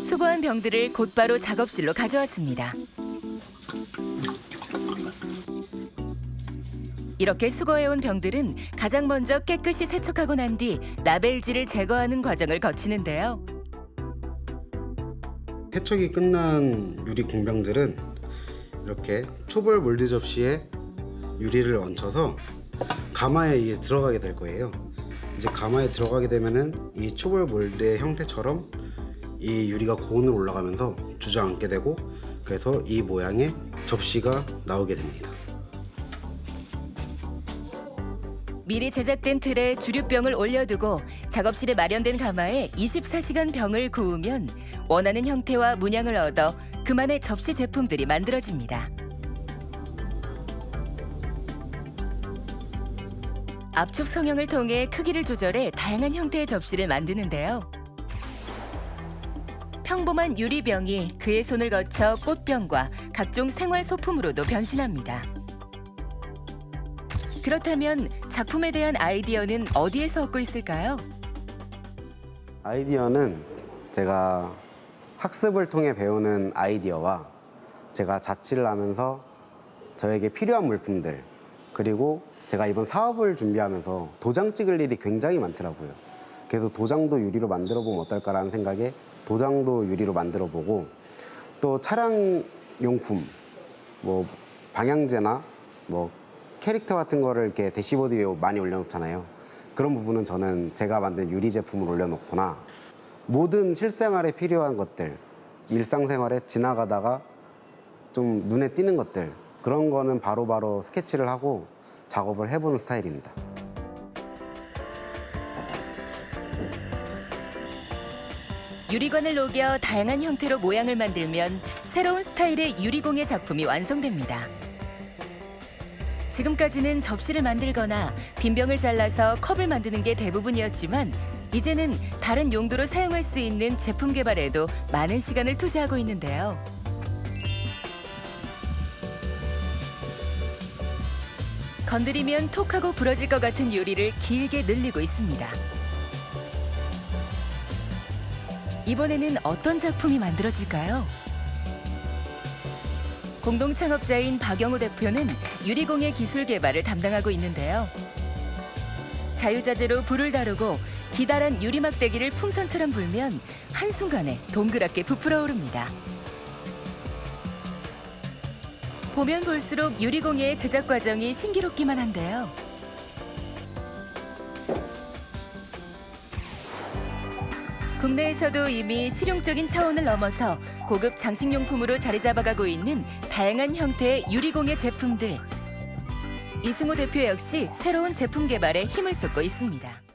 수거한 병들을 곧바로 작업실로 가져왔습니다. 이렇게 수거해온 병들은 가장 먼저 깨끗이 세척하고 난 뒤 라벨지를 제거하는 과정을 거치는데요. 세척이 끝난 유리 공병들은 이렇게 초벌 몰드 접시에 유리를 얹혀서 가마에 들어가게 될 거예요. 이제 가마에 들어가게 되면은 이 초벌 몰드의 형태처럼 이 유리가 고온으로 올라가면서 주저앉게 되고 그래서 이 모양의 접시가 나오게 됩니다. 미리 제작된 틀에 주류병을 올려두고 작업실에 마련된 가마에 24시간 병을 구우면 원하는 형태와 문양을 얻어 그만의 접시 제품들이 만들어집니다. 압축 성형을 통해 크기를 조절해 다양한 형태의 접시를 만드는데요. 평범한 유리병이 그의 손을 거쳐 꽃병과 각종 생활 소품으로도 변신합니다. 그렇다면 작품에 대한 아이디어는 어디에서 얻고 있을까요? 아이디어는 제가 학습을 통해 배우는 아이디어와 제가 자취를 하면서 저에게 필요한 물품들 그리고 제가 이번 사업을 준비하면서 도장 찍을 일이 굉장히 많더라고요. 그래서 도장도 유리로 만들어 보면 어떨까라는 생각에 도장도 유리로 만들어 보고 또 차량 용품 뭐 방향제나 뭐 캐릭터 같은 거를 이렇게 대시보드 위에 많이 올려놓잖아요. 그런 부분은 저는 제가 만든 유리 제품을 올려놓거나 모든 실생활에 필요한 것들, 일상생활에 지나가다가 좀 눈에 띄는 것들 그런 거는 바로바로 스케치를 하고 작업을 해보는 스타일입니다. 유리관을 녹여 다양한 형태로 모양을 만들면 새로운 스타일의 유리공예 작품이 완성됩니다. 지금까지는 접시를 만들거나 빈병을 잘라서 컵을 만드는 게 대부분이었지만 이제는 다른 용도로 사용할 수 있는 제품 개발에도 많은 시간을 투자하고 있는데요. 건드리면 톡하고 부러질 것 같은 유리를 길게 늘리고 있습니다. 이번에는 어떤 작품이 만들어질까요? 공동 창업자인 박영호 대표는 유리공예 기술 개발을 담당하고 있는데요. 자유자재로 불을 다루고 기다란 유리막대기를 풍선처럼 불면 한순간에 동그랗게 부풀어 오릅니다. 보면 볼수록 유리공예의 제작 과정이 신기롭기만 한데요. 국내에서도 이미 실용적인 차원을 넘어서 고급 장식용품으로 자리 잡아가고 있는 다양한 형태의 유리공예 제품들. 이승호 대표 역시 새로운 제품 개발에 힘을 쏟고 있습니다.